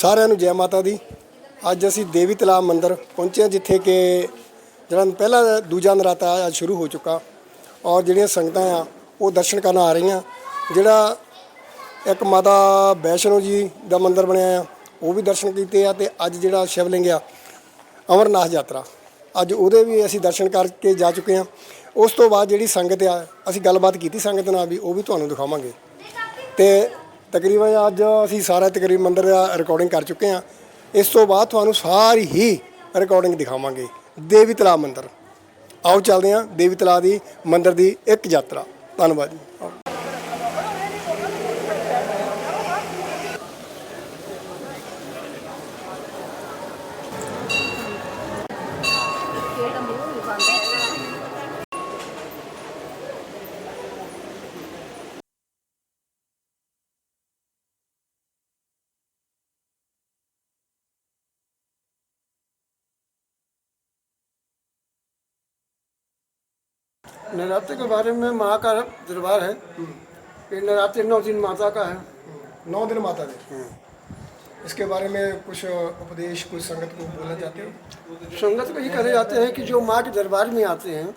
ਸਾਰਿਆਂ ਨੂੰ ਜੈ ਮਾਤਾ ਦੀ। ਅੱਜ ਅਸੀਂ ਦੇਵੀ ਤਲਾਬ ਮੰਦਿਰ ਪਹੁੰਚੇ ਹਾਂ, ਜਿੱਥੇ ਕਿ ਜਿਹੜਾ ਪਹਿਲਾ ਦੂਜਾ ਨਰਾਤਾ ਅੱਜ ਸ਼ੁਰੂ ਹੋ ਚੁੱਕਾ। ਔਰ ਜਿਹੜੀਆਂ ਸੰਗਤਾਂ ਆ, ਉਹ ਦਰਸ਼ਨ ਕਰਨ ਆ ਰਹੀਆਂ। ਜਿਹੜਾ ਇੱਕ ਮਾਤਾ ਵੈਸ਼ਨੋ ਜੀ ਦਾ ਮੰਦਿਰ ਬਣਿਆ ਆ, ਉਹ ਵੀ ਦਰਸ਼ਨ ਕੀਤੇ ਆ ਤੇ ਅੱਜ ਜਿਹੜਾ ਸ਼ਿਵਲਿੰਗ ਆ, ਅਮਰਨਾਥ ਯਾਤਰਾ। ਅੱਜ ਉਹਦੇ ਵੀ ਅਸੀਂ ਦਰਸ਼ਨ ਕਰਕੇ ਜਾ ਚੁੱਕੇ ਹਾਂ। ਉਸ ਤੋਂ ਬਾਅਦ ਜਿਹੜੀ ਸੰਗਤ ਆ, ਅਸੀਂ ਗੱਲਬਾਤ ਕੀਤੀ ਸੰਗਤ ਨਾਲ ਵੀ, ਉਹ ਵੀ ਤੁਹਾਨੂੰ ਦਿਖਾਵਾਂਗੇ। ਤੇ ਤਕਰੀਬਨ ਅੱਜ ਅਸੀਂ ਸਾਰਾ ਤਕਰੀਬਨ ਮੰਦਰ ਦਾ ਰਿਕਾਰਡਿੰਗ ਕਰ ਚੁੱਕੇ ਹਾਂ। ਇਸ ਤੋਂ ਬਾਅਦ ਤੁਹਾਨੂੰ ਸਾਰੀ ਹੀ ਰਿਕਾਰਡਿੰਗ ਦਿਖਾਵਾਂਗੇ। ਦੇਵੀ ਤਲਾਬ ਮੰਦਰ। ਆਓ ਚੱਲਦੇ ਹਾਂ। ਦੇਵੀ ਤਲਾਬ ਦੀ ਮੰਦਰ ਦੀ ਇੱਕ ਯਾਤਰਾ। ਧੰਨਵਾਦ ਜੀ। नवरात्रि के बारे में माँ का दरबार है। ये नवरात्रि नौ दिन माता का है। नौ दिन माता दे इसके बारे में कुछ उपदेश कुछ संगत को बोलना चाहते हो? संगत को ये कहे जाते हैं कि जो माँ के दरबार में आते हैं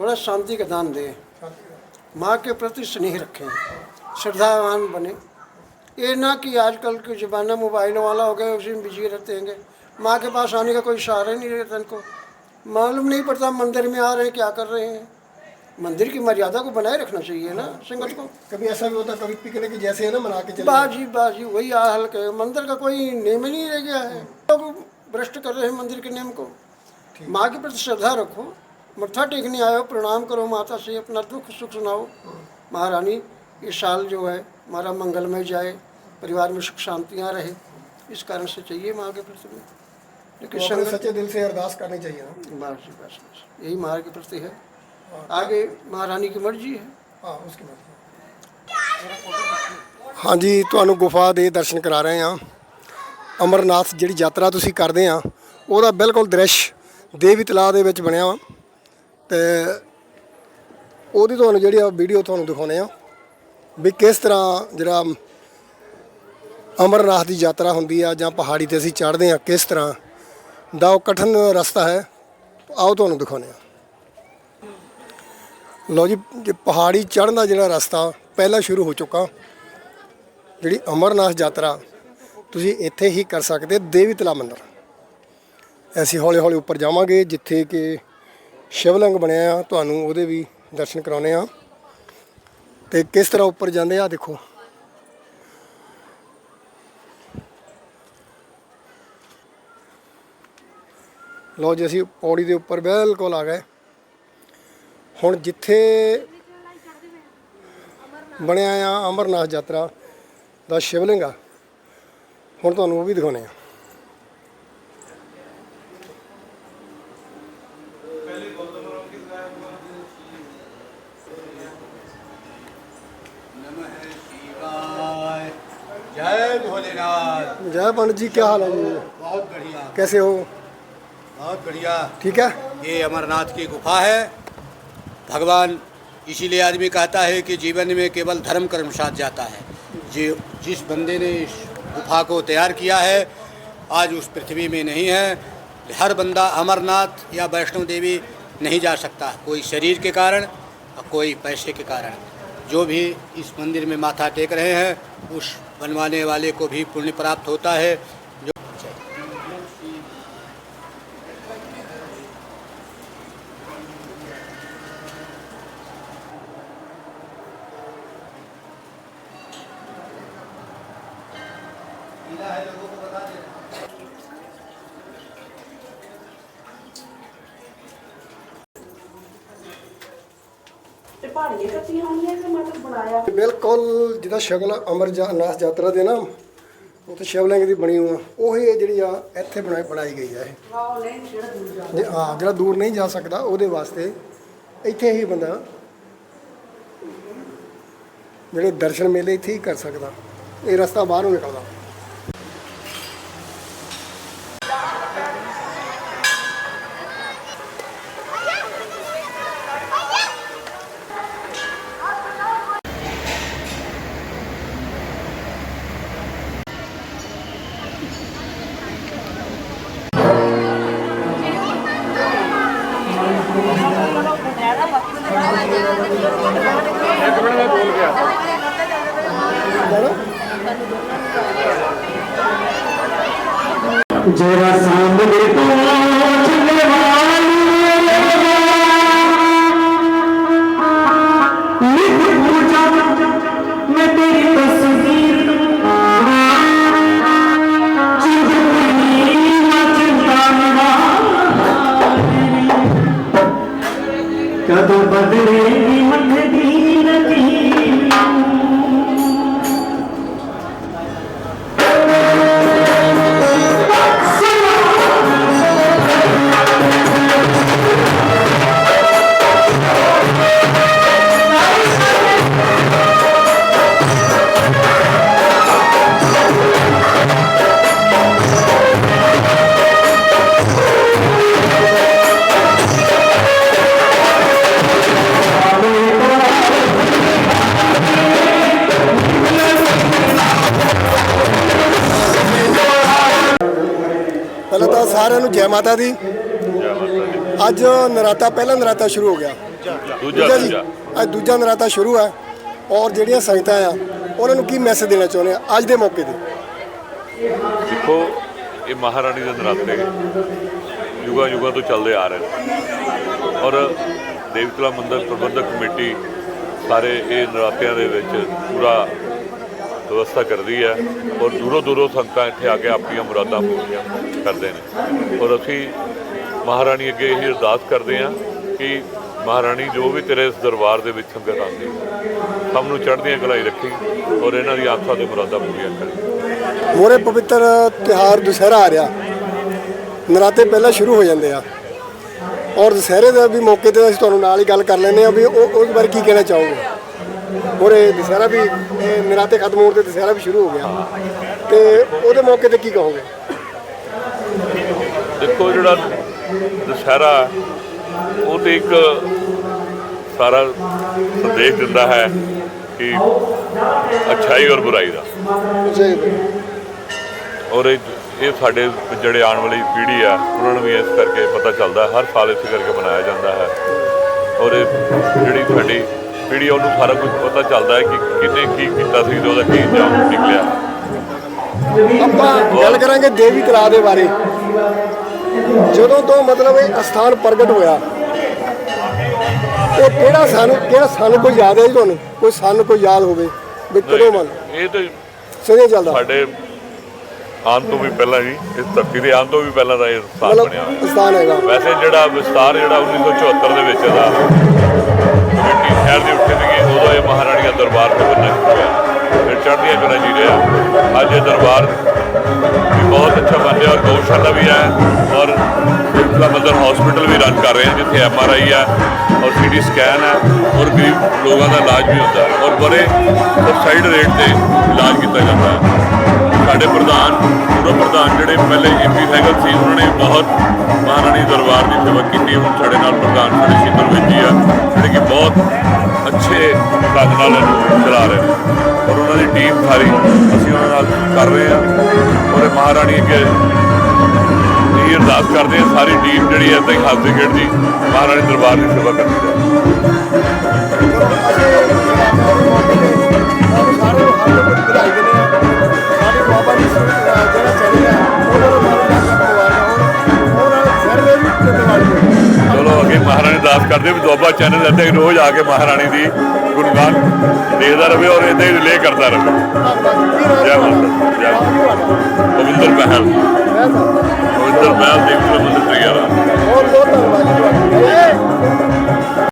थोड़ा शांति का दान दें। माँ के प्रति स्नेह रखें। श्रद्धावान बने। ये ना कि आजकल के ज़माना मोबाइल वाला हो गया उसी में बिज़ी रहते हैं माँ के पास आने का कोई सहारा ही नहीं रहता इनको। मालूम नहीं पड़ता मंदिर में आ रहे हैं क्या कर रहे हैं। मंदिर की मर्यादा को बनाए रखना चाहिए ना संगत को। कभी ऐसा भी होता कभी पिकनिक जैसे है ना मना के चले बाजी बाजी वही हाल के मंदिर का कोई नियम ही नहीं रह गया है। लोग भ्रष्ट कर रहे हैं मंदिर के नियम को। माँ के प्रति श्रद्धा रखो मत्था टेकने आयो प्रणाम करो माता से अपना दुख सुख सुनाओ। महारानी ये साल जो है हमारा मंगलमय जाए परिवार में सुख शांतियाँ रहे। इस कारण से चाहिए माँ के प्रति। में लेकिन सच्चे दिल से अरदास करनी चाहिए बस बस बस यही माँ के प्रति है। आगे महारानी की मर्जी है ਹਾਂ ਉਸਕੇ ਬਾਅਦ ਹਾਂਜੀ ਤੁਹਾਨੂੰ ਗੁਫਾ ਦੇ ਦਰਸ਼ਨ ਕਰਾ ਰਹੇ ਹਾਂ ਅਮਰਨਾਥ ਜਿਹੜੀ ਯਾਤਰਾ ਤੁਸੀਂ ਕਰਦੇ ਆ ਉਹਦਾ ਬਿਲਕੁਲ ਦ੍ਰਿਸ਼ ਦੇਵੀ ਤਲਾਬ ਦੇ ਵਿੱਚ ਬਣਿਆ ਵਾ ਤੇ ਉਹਦੀ ਤੁਹਾਨੂੰ ਜਿਹੜੀ ਆ ਵੀਡੀਓ ਤੁਹਾਨੂੰ ਦਿਖਾਉਣੇ ਆ ਵੀ ਕਿਸ ਤਰ੍ਹਾਂ ਜਿਹੜਾ ਅਮਰਨਾਥ ਦੀ ਯਾਤਰਾ ਹੁੰਦੀ ਆ ਜਾਂ ਪਹਾੜੀ ਤੇ ਅਸੀਂ ਚੜ੍ਹਦੇ ਆ ਕਿਸ ਤਰ੍ਹਾਂ ਦਾ ਉਹ ਕਠਿਨ ਰਸਤਾ ਹੈ ਆਓ ਤੁਹਾਨੂੰ ਦਿਖਾਉਣੇ ਆ ਲਓ ਜੀ, ਜੇ ਪਹਾੜੀ ਚੜ੍ਹਨ ਦਾ ਜਿਹੜਾ ਰਸਤਾ ਪਹਿਲਾਂ ਸ਼ੁਰੂ ਹੋ ਚੁੱਕਾ, ਜਿਹੜੀ ਅਮਰਨਾਥ ਯਾਤਰਾ, ਤੁਸੀਂ ਇੱਥੇ ਹੀ ਕਰ ਸਕਦੇ ਦੇਵੀ ਤਲਾ ਮੰਦਰ। ਅਸੀਂ ਹੌਲੀ ਹੌਲੀ ਉੱਪਰ ਜਾਵਾਂਗੇ, ਜਿੱਥੇ ਕਿ ਸ਼ਿਵਲਿੰਗ ਬਣਿਆ ਆ, ਤੁਹਾਨੂੰ ਉਹਦੇ ਵੀ ਦਰਸ਼ਨ ਕਰਾਉਣੇ ਆ ਤੇ ਕਿਸ ਤਰ੍ਹਾਂ ਉੱਪਰ ਜਾਂਦੇ ਆ ਦੇਖੋ। ਲਓ ਜੀ, ਅਸੀਂ ਪੌੜੀ ਦੇ ਉੱਪਰ ਬਿਲਕੁਲ ਆ ਗਏ। ਹੁਣ ਜਿੱਥੇ ਬਣਿਆ ਆ ਅਮਰਨਾਥ ਯਾਤਰਾ ਦਾ ਸ਼ਿਵਲਿੰਗ ਆ ਹੁਣ ਤੁਹਾਨੂੰ ਉਹ ਵੀ ਦਿਖਾਉਣੇ ਆ शिवाय जय भोलेनाथ जय पंडित जी क्या हाल है जी बहुत बढ़िया कैसे हो बहुत बढ़िया ठीक है ये अमरनाथ की गुफा है भगवान इसीलिए आदमी कहता है कि जीवन में केवल धर्म कर्म साथ जाता है। जो, जिस बंदे ने इस गुफा को तैयार किया है, आज उस पृथ्वी में नहीं है। हर बंदा अमरनाथ या वैष्णो देवी नहीं जा सकता, कोई शरीर के कारण और कोई पैसे के कारण। जो भी इस मंदिर में माथा टेक रहे हैं, उस बनवाने वाले को भी पुण्य प्राप्त होता है। ਤੇ ਪਹਾੜੀਆਂ ਕੱਟੀਆਂ ਹੋਈਆਂ ਕਿ ਮਤਲਬ ਬਣਾਇਆ? ਬਿਲਕੁਲ ਜਿਹਦਾ ਸ਼ਗਲ ਅਮਰਨਾਥ ਯਾਤਰਾ ਦੇ ਨਾ ਉਹ ਤੇ ਸ਼ਿਵਲਿੰਗ ਦੀ ਬਣੀ ਹੋਆ ਉਹੀ ਇਹ ਜਿਹੜੀ ਆ ਇੱਥੇ ਬਣਾਈ ਬਣਾਈ ਗਈ ਆ ਇਹ। ਆਹ ਨਹੀਂ ਜਿਹੜਾ ਦੂਰ ਜਾ ਜੇ- ਹਾਂ ਜਿਹੜਾ ਦੂਰ ਨਹੀਂ ਜਾ ਸਕਦਾ ਉਹਦੇ ਵਾਸਤੇ ਇੱਥੇ ਹੀ ਬੰਦਾ ਜਿਹੜੇ ਦਰਸ਼ਨ ਮੇਲੇ ਇੱਥੇ ਹੀ ਕਰ ਸਕਦਾ। ਇਹ ਰਸਤਾ ਬਾਹਰੋਂ ਨਿਕਲਦਾ। जरा सामने पहुंचने वाली लिख पूछा मैं तेरी तस्वीर जिंदगी ना चिंता कदों बदलेगी मन दी ਸਾਰਿਆਂ ਨੂੰ ਜੈ ਮਾਤਾ ਦੀ। ਅੱਜ ਨਰਾਤਾ, ਪਹਿਲਾ ਨਰਾਤਾ ਸ਼ੁਰੂ ਹੋ ਗਿਆ। ਦੂਜਾ ਜੀ? ਦੂਜਾ ਅੱਜ ਦੂਜਾ ਨਰਾਤਾ ਸ਼ੁਰੂ ਹੈ ਔਰ ਜਿਹੜੀਆਂ ਸੰਗਤਾਂ ਆ, ਉਹਨਾਂ ਨੂੰ ਕੀ ਮੈਸੇਜ ਦੇਣਾ ਚਾਹੁੰਦੇ ਆ ਅੱਜ ਦੇ ਮੌਕੇ ਤੇ? ਦੇਖੋ, ਇਹ ਮਹਾਰਾਣੀ ਦੇ ਨਰਾਤੇ ਯੁਗਾ ਯੁਗਾ ਤੋਂ ਚੱਲਦੇ ਆ ਰਹੇ ਨੇ। ਔਰ ਦੇਵਤਲਾ ਮੰਦਰ ਪ੍ਰਬੰਧਕ ਕਮੇਟੀ ਸਾਰੇ ਇਹ ਨਰਾਤਿਆਂ ਦੇ ਵਿੱਚ ਪੂਰਾ ਵਿਵਸਥਾ ਕਰਦੀ ਹੈ ਔਰ ਦੂਰੋਂ ਦੂਰੋਂ ਸੰਗਤਾਂ ਇੱਥੇ ਆ ਕੇ ਆਪਣੀਆਂ ਮੁਰਾਦਾਂ ਪੂਰੀਆਂ ਕਰਦੇ ਨੇ। ਔਰ ਅਸੀਂ ਮਹਾਰਾਣੀ ਅੱਗੇ ਇਹ ਅਰਦਾਸ ਕਰਦੇ ਹਾਂ ਕਿ ਮਹਾਰਾਣੀ ਜੋ ਵੀ ਤੇਰੇ ਇਸ ਦਰਬਾਰ ਦੇ ਵਿੱਚ ਸੰਗਤ ਆਉਂਦੀ ਹੈ, ਸਭ ਨੂੰ ਚੜ੍ਹਦੀਆਂ ਕਲਾਈ ਰੱਖੀ ਔਰ ਇਹਨਾਂ ਦੀ ਆਸਾਂ ਤੇ ਮੁਰਾਦਾਂ ਪੂਰੀਆਂ ਕਰੇ। ਮੋਰੇ ਪਵਿੱਤਰ ਤਿਉਹਾਰ ਦੁਸਹਿਰਾ ਆ ਰਿਹਾ। ਨਰਾਤੇ ਪਹਿਲਾਂ ਸ਼ੁਰੂ ਹੋ ਜਾਂਦੇ ਆ। ਔਰ ਦੁਸਹਿਰੇ ਦੇ ਵੀ ਮੌਕੇ ਤੇ ਅਸੀਂ ਤੁਹਾਨੂੰ ਨਾਲ ਹੀ ਗੱਲ ਕਰ ਲੈਂਦੇ ਆ ਵੀ ਉਹ ਉਸ ਬਾਰੇ ਕੀ ਕਹਿਣਾ ਚਾਹੋਗੇ? ਮੋਰੇ ਦੁਸਹਿਰਾ ਵੀ ਇਹ ਨਰਾਤੇ ਖਤਮ ਹੋਣ ਤੇ ਦੁਸਹਿਰਾ ਵੀ ਸ਼ੁਰੂ ਹੋ ਗਿਆ। ਤੇ ਉਹਦੇ ਮੌਕੇ ਤੇ ਕੀ ਕਹੋਗੇ? ਦੇਖੋ ਜਿਹੜਾ ਦੁਸਹਿਰਾ ਉਹ ਤੇ ਇੱਕ ਸਾਰਾ ਸੰਦੇਸ਼ ਦਿੰਦਾ ਹੈ ਕਿ ਅੱਛਾਈ ਔਰ ਬੁਰਾਈ ਦਾ। ਔਰ ਇਹ ਸਾਡੇ ਜਿਹੜੇ ਆਉਣ ਵਾਲੀ ਪੀੜ੍ਹੀ ਆ ਉਹਨਾਂ ਨੂੰ ਵੀ ਇਸ ਕਰਕੇ ਪਤਾ ਚੱਲਦਾ। ਹਰ ਸਾਲ ਇਸ ਕਰਕੇ ਮਨਾਇਆ ਜਾਂਦਾ ਹੈ। ਔਰ ਇਹ ਜਿਹੜੀ ਸਾਡੀ ਆ, ਉਹਨੂੰ ਸਾਰਾ ਕੁਝ ਪਤਾ ਚੱਲਦਾ ਹੈ ਕਿ ਕਿਹਨੇ ਕੀ ਕੀਤਾ ਸੀ ਤੇ ਉਹਦਾ ਕੀ ਅੰਜਾਮ ਨਿਕਲਿਆ। ਆਪਾਂ ਗੱਲ ਕਰਾਂਗੇ ਦੇਵੀ ਤਲਾਬ ਦੇ ਬਾਰੇ। ਜਦੋਂ ਤੋਂ ਮਤਲਬ ਇਹ ਅਸਥਾਨ ਪ੍ਰਗਟ ਹੋਇਆ ਉਹ ਕਿਹੜਾ ਸਾਨੂੰ ਕਿਹੜਾ ਸਾਨੂੰ ਕੋਈ ਯਾਦ ਹੈ ਜੀ ਤੁਹਾਨੂੰ? ਕੋਈ ਸਾਨੂੰ ਕੋਈ ਯਾਦ ਹੋਵੇ? ਵੀ ਕਦੋਂ ਮਨ ਇਹ ਤੇ ਸਦੇ ਚੱਲਦਾ। ਸਾਡੇ ਆਉਣ ਤੋਂ ਵੀ ਪਹਿਲਾਂ ਜੀ ਇਸ ਧਰਤੀ ਦੇ ਆਉਣ ਤੋਂ ਵੀ ਪਹਿਲਾਂ ਦਾ ਇਹ ਸਥਾਨ ਬਣਿਆ। ਹੋਇਆ। ਅਸਥਾਨ ਹੈਗਾ। ਵੈਸੇ ਜਿਹੜਾ ਵਿਸਤਾਰ ਜਿਹੜਾ 1974 ਦੇ ਵਿੱਚ ਦਾ ਕਮੇਟੀ ਸ਼ਹਿਰ ਦੀ ਉੱਠੇ ਸੀਗੀ ਉਦੋਂ ਇਹ ਮਹਾਰਾਣੀ ਦਾ ਦਰਬਾਰ ਤੇ ਬੰਨਾ ਹੋਇਆ ਫਿਰ ਚੜ੍ਹਦੀਆਂ ਕਲਾ ਜੀ ਰਿਹਾ ਅੱਜ ਇਹ ਦਰਬਾਰ ਵੀ ਬਹੁਤ ਅੱਛਾ ਬਣ ਰਿਹਾ ਔਰ ਗਊਸ਼ਾਲਾ ਵੀ ਹੈ ਔਰ ਇਸਲਾ ਮੰਦਰ ਹਸਪੀਟਲ ਵੀ ਰਨ ਕਰ ਰਹੇ ਹਾਂ ਜਿੱਥੇ ਐਮ ਆਰ ਆਈ ਹੈ ਔਰ ਸੀਟੀ ਸਕੈਨ ਹੈ ਔਰ ਗਰੀਬ ਲੋਕਾਂ ਦਾ ਇਲਾਜ ਵੀ ਹੁੰਦਾ ਔਰ ਬੜੇ ਸਬਸਾਈਡ ਰੇਟ ਤੇ ਇਲਾਜ ਕੀਤਾ ਜਾਂਦਾ ਹੈ। ਸਾਡੇ ਪ੍ਰਧਾਨ, ਪੂਰਵ ਪ੍ਰਧਾਨ ਜਿਹੜੇ ਪਹਿਲੇ ਐਮਪੀ ਸੈਗਲ ਸੀ, ਉਹਨਾਂ ਨੇ ਬਹੁਤ ਮਹਾਰਾਣੀ ਦਰਬਾਰ ਦੀ ਸੇਵਾ ਕੀਤੀ। ਹੁਣ ਸਾਡੇ ਨਾਲ ਪ੍ਰਧਾਨ ਸਾਡੇ ਸ਼ੀਤਲ ਵਿੱਜੀ ਆ, ਜਿਹੜੇ ਕਿ ਬਹੁਤ ਅੱਛੇ ਢੰਗ ਨਾਲ ਚਲਾ ਰਹੇ ਨੇ। ਔਰ ਉਹਨਾਂ ਦੀ ਟੀਮ ਸਾਰੀ ਅਸੀਂ ਉਹਨਾਂ ਨਾਲ ਕਰ ਰਹੇ ਹਾਂ ਔਰ ਮਹਾਰਾਣੀ ਅੱਗੇ ਇਹ ਅਰਦਾਸ ਕਰਦੇ ਹਾਂ ਸਾਰੀ ਟੀਮ ਜਿਹੜੀ ਹੈ ਤਾਂ ਹੱਸਦੀ ਦੀ ਮਹਾਰਾਣੀ ਦਰਬਾਰ ਦੀ ਸੇਵਾ ਕਰਦੀ ਰਹੇ। ਹੋਣ ਮਹਾਰਾਣੀ ਦਾਸ ਕਰਦੇ ਵੀ ਦੁਆਬਾ ਚੈਨਲ ਇੱਥੇ ਰੋਜ਼ ਆ ਕੇ ਮਹਾਰਾਣੀ ਦੀ ਗੁਣਗਾਨ ਦੇਖਦਾ ਰਹੇ ਔਰ ਇੱਥੇ ਹੀ ਰਿਲੇ ਕਰਦਾ ਰਹੇ ਜੈ ਮਾਤਾ ਜੈ ਗੋਬਿੰਦਰ ਮਹਿਲ। ਗੋਬਿੰਦਰ ਮਹਿਲ ਦੇਵੀ ਮੰਦਿਰ ਤੇਰਾ ਬਹੁਤ ਬਹੁਤ ਧੰਨਵਾਦ